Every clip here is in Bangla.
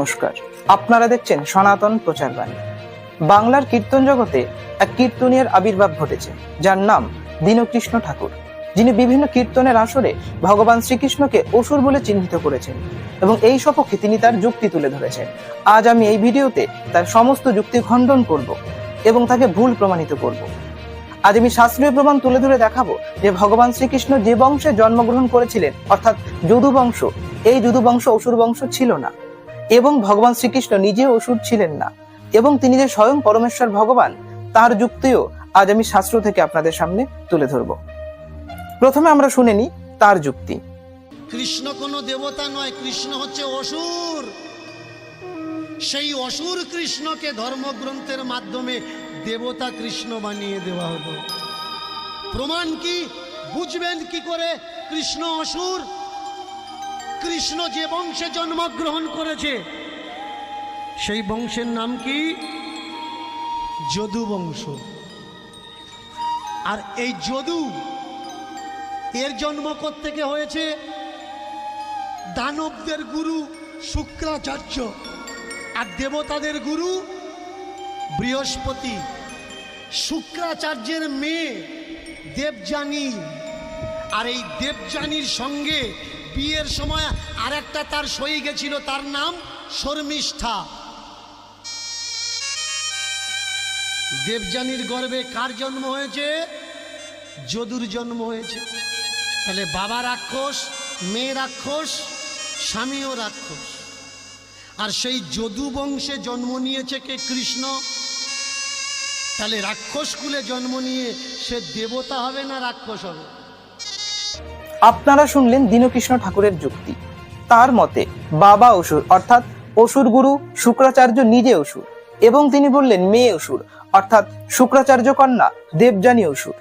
নমস্কার। আপনারা দেখছেন সনাতন প্রচার বাণী। বাংলার কীর্তন জগতে এক কীর্তনিয়ার আবির্ভাব ঘটেছে, যার নাম দীনকৃষ্ণ ঠাকুর, যিনি বিভিন্ন কীর্তনের আসরে ভগবান শ্রীকৃষ্ণকে অসুর বলে চিহ্নিত করেছেন এবং এই সপক্ষে তিনি তার যুক্তি তুলে ধরেছেন। আজ আমি এই ভিডিওতে তার সমস্ত যুক্তি খণ্ডন করব এবং তাকে ভুল প্রমাণিত করব। আজ আমি শাস্ত্রীয় প্রমাণ তুলে ধরে দেখাবো যে ভগবান শ্রীকৃষ্ণ যে বংশে জন্মগ্রহণ করেছিলেন, অর্থাৎ যদু বংশ এই যদু বংশ অসুর বংশ ছিল না। এবং ভগবান শ্রীকৃষ্ণ নিজে অসুর ছিলেন না, এবং তিনি যে স্বয়ং পরমেশ্বর ভগবান, তার যুক্তিও আজ আমি শাস্ত্র থেকে আপনাদের সামনে তুলে ধরব। প্রথমে আমরা শুনে নিই তার যুক্তি। কৃষ্ণ কোনো দেবতা নয়, কৃষ্ণ হচ্ছে অসুর। সেই অসুর কৃষ্ণকে ধর্মগ্রন্থের মাধ্যমে দেবতা কৃষ্ণ বানিয়ে দেওয়া হলো। প্রমাণ কি? বুঝবেন কি করে? কৃষ্ণ অসুর কৃষ্ণ যে বংশে জন্মগ্রহণ করেছে সেই বংশের নাম কি? যদু বংশ। আর এই যদু এর জন্ম থেকে হয়েছে? দানবদের গুরু শুক্রাচার্য আর দেবতাদের গুরু বৃহস্পতি। শুক্রাচার্যের মেয়ে দেবযানী। আর এই দেবযানীর সঙ্গে বিয়ের সময় আরেকটা তার সই গেছিল, তার নাম শর্মিষ্ঠা। দেবযানীর গর্ভে কার জন্ম হয়েছে? যদুর জন্ম হয়েছে। তাহলে বাবা রাক্ষস, মেয়ে রাক্ষস, স্বামীও রাক্ষস। আর সেই যদু বংশে জন্ম নিয়েছে কে? কৃষ্ণ। তাহলে রাক্ষস কুলে জন্ম নিয়ে সে দেবতা হবে না রাক্ষস হবে? আপনারা শুনলেন দীনকৃষ্ণ ঠাকুরের যুক্তি। তার মতে, বাবা অসুর, অর্থাৎ অসুর গুরু শুক্রাচার্য নিজে অসুর এবং তিনি বললেন মেয়ে অসুর, অর্থাৎ শুক্রাচার্য কন্যা, দেবযানী অসুর।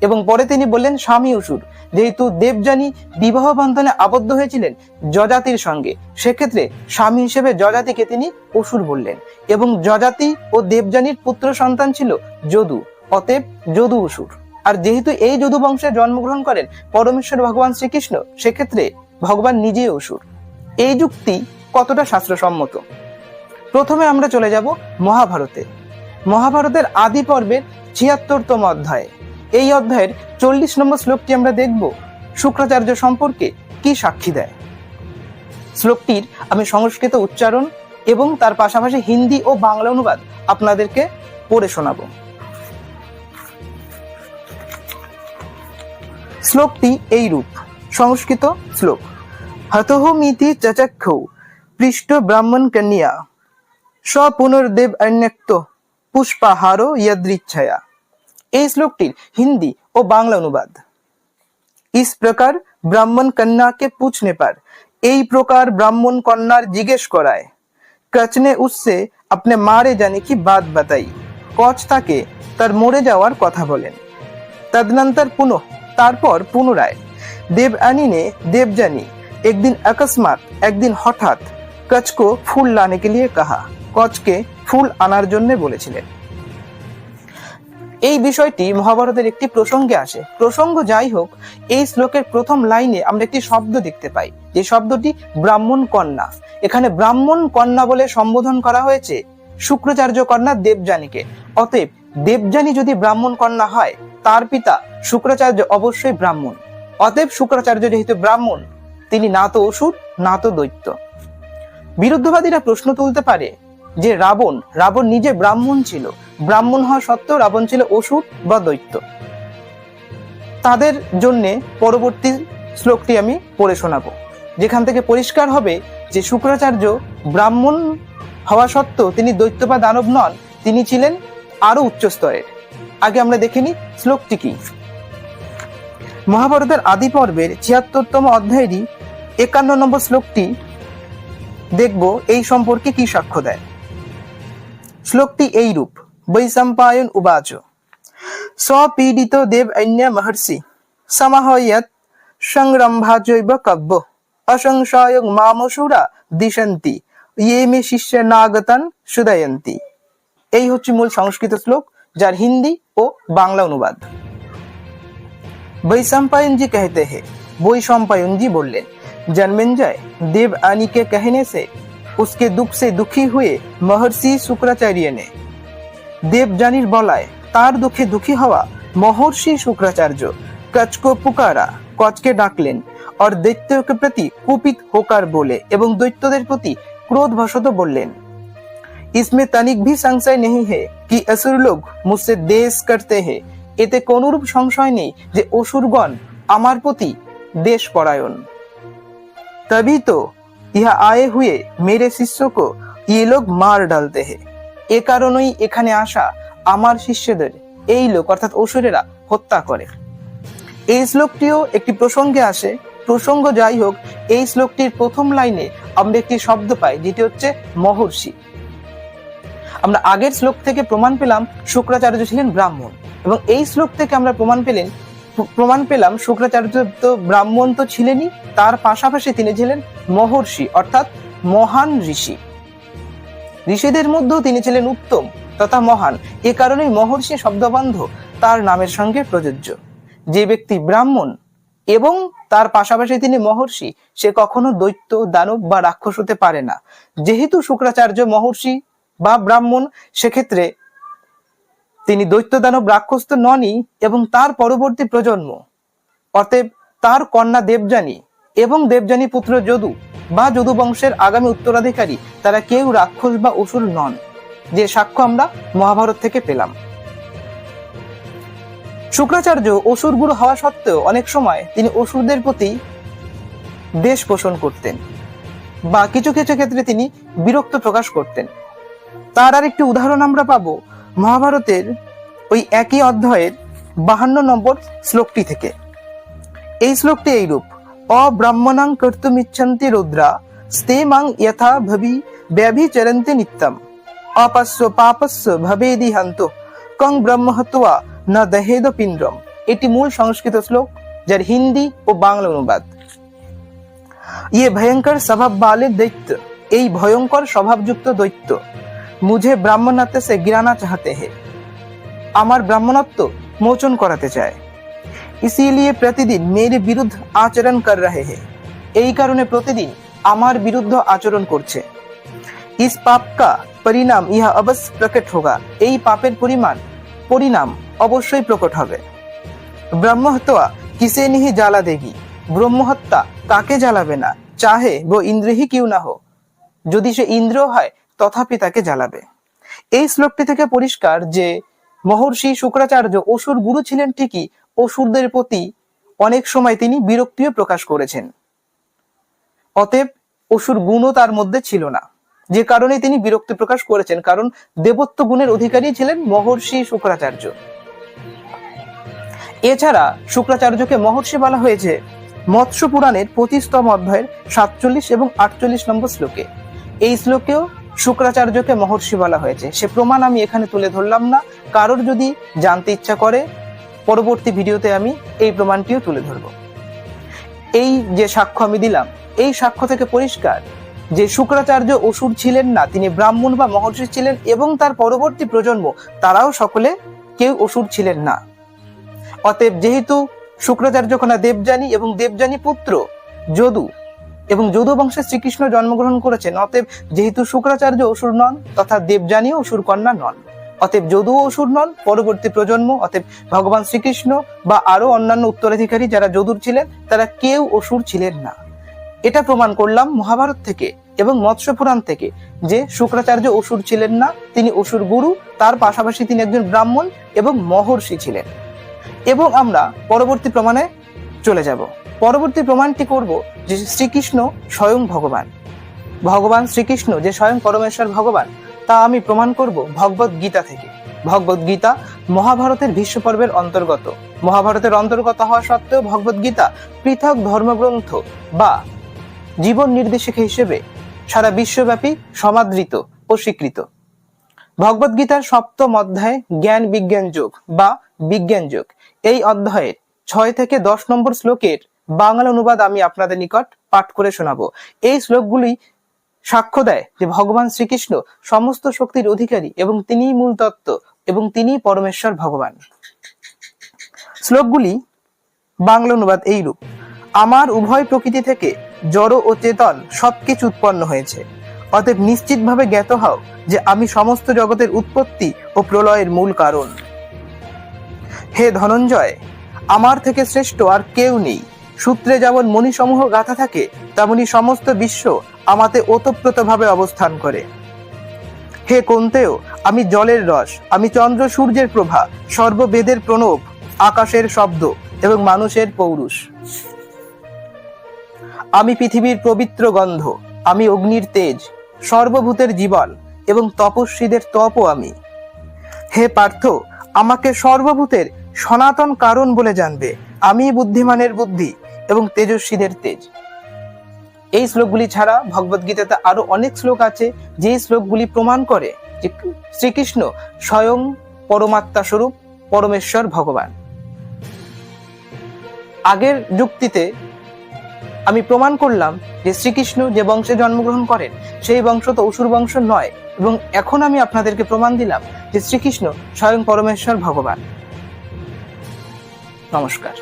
এবং পরে তিনি বললেন স্বামী অসুর, যেহেতু দেবযানী বিবাহ বন্ধনে আবদ্ধ হয়েছিলেন যজাতির সঙ্গে, সেক্ষেত্রে স্বামী হিসেবে যজাতিকে তিনি অসুর বললেন এবং যজাতি ও দেবযানীর পুত্র সন্তান ছিল যদু, অতএব যদু অসুর। আর যেহেতু এই যদু বংশে জন্মগ্রহণ করেন পরমেশ্বর ভগবান শ্রীকৃষ্ণ, সেক্ষেত্রে ভগবান নিজেই অসুর। এই যুক্তি কতটা শাস্ত্রসম্মত? প্রথমে আমরা চলে যাব মহাভারতে। মহাভারতের আদি পর্বের ছিয়াত্তরতম অধ্যায়ে। এই অধ্যায়ের চল্লিশ নম্বর শ্লোকটি আমরা দেখব, শুক্রাচার্য সম্পর্কে কি সাক্ষী দেয়। শ্লোকটির আমি সংস্কৃত উচ্চারণ এবং তার পাশাপাশি হিন্দি ও বাংলা অনুবাদ আপনাদেরকে পড়ে শোনাবো। শ্লোকটি এইরূপ। সংস্কৃত শ্লোক। হতহ মিথি চচক্ষ, পৃষ্ঠ ব্রাহ্মণ কন্যা, স্বপুনর্দেব অন্যক্ত পুষ্পাহারো ইয়দৃচ্ছয়া। এই শ্লোকটির হিন্দি ও বাংলা অনুবাদ। ইস প্রকার ব্রাহ্মণ কন্যাকে পুছনে পার, এই প্রকার ব্রাহ্মণ কন্যার জিজ্ঞেস করায়। কচনে উৎসে আপনি মারে জানে কি বাদ বাতাই। কচ তাকে তার মরে যাওয়ার কথা বলেন। তদনন্তর পুনঃ তারপর পুনরায় দেব আনিনে দেবযানী, একদিন অকস্মাৎ একদিন হঠাৎ কচকো ফুল লানে কে লিয়ে কাহা কচকে ফুল আনার জন্য বলেছিলেন। এই বিষয়টি মহাভারতের একটি প্রসঙ্গে আসে। প্রসঙ্গ যাই হোক, এই শ্লোকের প্রথম লাইনে আমরা একটি শব্দ দেখতে পাই। যে শব্দটি ব্রাহ্মণ কন্যা। এখানে ব্রাহ্মণ কন্যা বলে সম্বোধন করা হয়েছে শুক্রাচার্য কন্যা দেবযানীকে। অতএব দেবযানী যদি ব্রাহ্মণ কন্যা হয় তার পিতা শুক্রাচার্য অবশ্যই ব্রাহ্মণ। অতএব শুক্রাচার্য যেহেতু ব্রাহ্মণ, তিনি না তো অসুর না তো দৈত্য। বিরুদ্ধবাদীরা প্রশ্ন তুলতে পারে যে রাবণ রাবণ নিজে ব্রাহ্মণ ছিল। ব্রাহ্মণ হওয়া সত্ত্বেও রাবণ ছিল অসুর বা দৈত্য। তাদের জন্য পরবর্তী শ্লোকটি আমি পড়ে শোনাবো। যেখান থেকে পরিষ্কার হবে যে শুক্রাচার্য ব্রাহ্মণ হওয়া সত্ত্বেও তিনি দৈত্য বা দানব নন, তিনি ছিলেন আরও উচ্চ স্তরের আগে আমরা দেখে নিই শ্লোকটি কি। মহাভারতের আদি পর্বের ছিয়াত্তরতম অধ্যায়েরই একান্ন নম্বর শ্লোকটি দেখব এই সম্পর্কে কি সাক্ষ্য দেয়। শ্লোকটি এই রূপ বৈসম্পায়ন উবাচ। স্বপীডিত দেব অন্য মহর্ষি, সমাহয়ত সংরম্ভাচৈব কাব্য, অসংশয় মামসুরা দিশন্তি ইয়ে মে শিষ্য নাগতান সুদয়ন্তী। এই হচ্ছে মূল সংস্কৃত শ্লোক। যার হিন্দি ও বাংলা অনুবাদ वैशंपायन जी कहते हैं वैशंपायन जी बोले जन्मेंजय देव आनी के कहने से उसके दुख से दुखी हुए महर्षि शुक्राचार्य ने দেবযানীর বলায় তার দুঃখে দুঃখী হওয়া মহর্ষি শুক্রাচার্য কচকো পুকারা কচকে ডাকলেন और दैत्यों के प्रति कुपित होकर बोले এবং দৈত্যদের প্রতি ক্রোধবশত বললেন इसमें तनिक भी संशय नहीं है कि असुर लोग मुझसे देश करते हैं এতে কোনরূপ সংশয় নেই যে অসুরগণ আমার প্রতি দেশ পরায়ণ तभी तो यह आए हुए मेरे शिष्यों को ये लोग मार डालते हैं এ কারণেই এখানে আসা আমার শিষ্যদের এই লোক অর্থাৎ অসুরেরা হত্যা করে এই শ্লোকটিও একটি প্রসঙ্গে আসে প্রসঙ্গ যাই হোক এই শ্লোকটির প্রথম লাইনে আমরা একটি শব্দ পাই যেটি হচ্ছে মহর্ষি আমরা আগের শ্লোক থেকে প্রমাণ পেলাম শুক্রাচার্য ছিলেন ব্রাহ্মণ। এবং এই শ্লোক থেকে আমরা প্রমাণ পেলেন, প্রমাণ পেলাম শুক্রাচার্য তো ব্রাহ্মণ তো ছিলেনই, তার পাশাপাশি তিনি ছিলেন মহর্ষি, অর্থাৎ মহান ঋষি। ঋষিদের মধ্যেও তিনি ছিলেন উত্তম তথা মহান। এ কারণেই মহর্ষি শব্দবন্ধ তার নামের সঙ্গে প্রযোজ্য। যে ব্যক্তি ব্রাহ্মণ এবং তার পাশাপাশি তিনি মহর্ষি, সে কখনো দৈত্য, দানব বা রাক্ষস হতে পারে না। যেহেতু শুক্রাচার্য মহর্ষি বা ব্রাহ্মণ, সেক্ষেত্রে তিনি দৈত্য দানব রাক্ষস তো ননই এবং তার পরবর্তী প্রজন্ম। অতএব তার কন্যা দেবযানী এবং দেবযানী পুত্র যদু বা যদু বংশের আগামী উত্তরাধিকারী, তারা কেউ রাক্ষস বা অসুর নন। যে সাক্ষ্য আমরা মহাভারত থেকে পেলাম। শুক্রাচার্য অসুর গুরু হওয়া সত্ত্বেও অনেক সময় তিনি অসুরদের প্রতি দেশ পোষণ করতেন বা কিছু কিছু ক্ষেত্রে তিনি বিরক্ত প্রকাশ করতেন। তার আর একটি উদাহরণ আমরা পাবো মহাভারতের ওই একই অধ্যায়ের বাহান্ন নম্বর শ্লোকটি থেকে। এই শ্লোকটি এইরূপ, অব্রাহ্মণাং কর্তুম কর্তুমিচ্ছন্তি রুদ্রা, স্তেমাং যথা ভবি ব্যভিচরন্তি নিত্যম, অপস্য পাপস্য ভবেদি হান্ত, কং ব্রহ্মহত্বা না দহেদ পিণ্ডম এটি মূল সংস্কৃত শ্লোক, যার হিন্দি ও বাংলা অনুবাদ। ইয়ে ভয়ঙ্কর স্বভাব বালে দৈত্য, এই ভয়ঙ্কর স্বভাবযুক্ত দৈত্য মুঝে ব্রাহ্মণাতে সে গিরানা চাহতে হে। আমার ব্রাহ্মণত্ব মোচন করাতে চায়। ইসিলিয়ে প্রতিদিন মেয়ের বিরুদ্ধ আচরণ কর রহে হে। এই কারণে প্রতিদিন আমার বিরুদ্ধ আচরণ করছে। ইস পাপ কা পরিণাম ইহা অবশ্য প্রকট হোগা। এই পাপের পরিমাণ, পরিণাম অবশ্যই প্রকট হবে। ব্রহ্মহত্যা কিসে নিহি জ্বালা দেগি? ব্রহ্মহত্যা কাকে জ্বালাবে না? চাহে বো ইন্দ্রহি কিউ না হোক যদি সে ইন্দ্র হয় তথাপি তাকে জ্বালাবে। এই শ্লোকটি থেকে পরিষ্কার যে মহর্ষি শুক্রাচার্য অসুর গুরু ছিলেন ঠিকই, অসুরদের প্রতি অনেক সময় তিনি বিরক্তিও প্রকাশ করেছেন। অতএব অসুর গুণও তার মধ্যে ছিল না। যে কারণে তিনি বিরক্তি প্রকাশ করেছেন, কারণ দেবত্ব গুণের অধিকারী ছিলেন মহর্ষি শুক্রাচার্য। এছাড়া শুক্রাচার্যকে মহর্ষি বলা হয়েছে মৎস্য পুরাণের পঁচিশতম অধ্যায়ের সাতচল্লিশ এবং আটচল্লিশ নম্বর শ্লোকে। এই শ্লোকেও শুক্রাচার্যকে মহর্ষি বলা হয়েছে। সে প্রমাণ আমি এখানে তুলে ধরলাম না। কারোর যদি জানতে ইচ্ছা করে, পরবর্তী ভিডিওতে আমি এই প্রমাণটিও তুলে ধরব। এই যে সাক্ষ্য আমি দিলাম, এই সাক্ষ্য থেকে পরিষ্কার যে শুক্রাচার্য অসুর ছিলেন না, তিনি ব্রাহ্মণ বা মহর্ষি ছিলেন এবং তার পরবর্তী প্রজন্ম, তারাও সকলে কেউ অসুর ছিলেন না। অতএব যেহেতু শুক্রাচার্য দেবযানী এবং দেবযানী পুত্র, যদু এবং যদু বংশে শ্রীকৃষ্ণ জন্মগ্রহণ করেছেন। অতএব যেহেতু শুক্রাচার্য অসুর নন, তথা দেবযানীও অসুর কন্যা নন। অতএব যদু অসুর নন, পরবর্তী প্রজন্ম, অতএব ভগবান শ্রীকৃষ্ণ বা আরও অন্যান্য উত্তরাধিকারী যারা যদুর ছিলেন, তারা কেউ অসুর ছিলেন না। এটা প্রমাণ করলাম মহাভারত থেকে এবং মৎস্য পুরাণ থেকে যে শুক্রাচার্য অসুর ছিলেন না, তিনি অসুর গুরু, তার পাশাপাশি তিনি একজন ব্রাহ্মণ এবং মহর্ষি ছিলেন। এবং আমরা পরবর্তী প্রমাণে চলে যাব। পরবর্তী প্রমাণটি করব যে শ্রীকৃষ্ণ স্বয়ং ভগবান। ভগবান শ্রীকৃষ্ণ যে স্বয়ং পরমেশ্বর ভগবান, তা আমি প্রমাণ করব ভগবত গীতা থেকে। ভগবত গীতা মহাভারতের ভীষ্ম পর্বের অন্তর্গত। মহাভারতের অন্তর্গত হওয়া সত্ত্বেও ভগবত গীতা পৃথক ধর্মগ্রন্থ বা জীবন নির্দেশিকা হিসেবে সারা বিশ্বব্যাপী সমাদৃত ও স্বীকৃত। ভগবত গীতার সপ্তম অধ্যায় জ্ঞান বিজ্ঞান যোগ বা বিজ্ঞান যোগ। এই অধ্যায়ের ছয় থেকে দশ নম্বর শ্লোকের বাংলা অনুবাদ আমি আপনাদের নিকট পাঠ করে শোনাবো। এই শ্লোকগুলি সাক্ষ্য দেয় যে ভগবান শ্রীকৃষ্ণ সমস্ত শক্তির অধিকারী এবং তিনিই মূল তত্ত্ব এবং তিনিই পরমেশ্বর ভগবান। শ্লোকগুলি বাংলা অনুবাদ এইরূপ, আমার উভয় প্রকৃতি থেকে জড় ও চেতন সবকিছু উৎপন্ন হয়েছে। অতএব নিশ্চিতভাবে জ্ঞাত হও যে আমি সমস্ত জগতের উৎপত্তি ও প্রলয়ের মূল কারণ। হে ধনঞ্জয়, আমার থেকে শ্রেষ্ঠ আর কেউ নেই। সূত্রে যেমন মণিসমূহ গাঁথা থাকে, তেমনি সমস্ত বিশ্ব আমাতে ওতপ্রোতভাবে অবস্থান করে। হে কোন্তেও, আমি জলের রস, আমি চন্দ্র সূর্যের প্রভা, সর্ববেদের প্রণব, আকাশের শব্দ এবং মানুষের পৌরুষ। আমি পৃথিবীর পবিত্র গন্ধ, আমি অগ্নির তেজ, সর্বভূতের জীবন এবং তপস্বীদের তপও আমি। হে পার্থ, আমাকে সর্বভূতের সনাতন কারণ বলে জানবে আমি বুদ্ধিমানের বুদ্ধি এবং তেজস্বীদের তেজ। এই শ্লোকগুলি ছাড়া ভগবদ্গীতাতে আরও অনেক শ্লোক আছে যে শ্লোকগুলি প্রমাণ করে যে শ্রীকৃষ্ণ স্বয়ং পরমাত্মা স্বরূপ, পরমেশ্বর ভগবান। আগের যুক্তিতে আমি প্রমাণ করলাম যে শ্রীকৃষ্ণ যে বংশে জন্মগ্রহণ করেন, সেই বংশ তো অসুর বংশ নয় এবং এখন আমি আপনাদেরকে প্রমাণ দিলাম যে শ্রীকৃষ্ণ স্বয়ং পরমেশ্বর ভগবান। নমস্কার।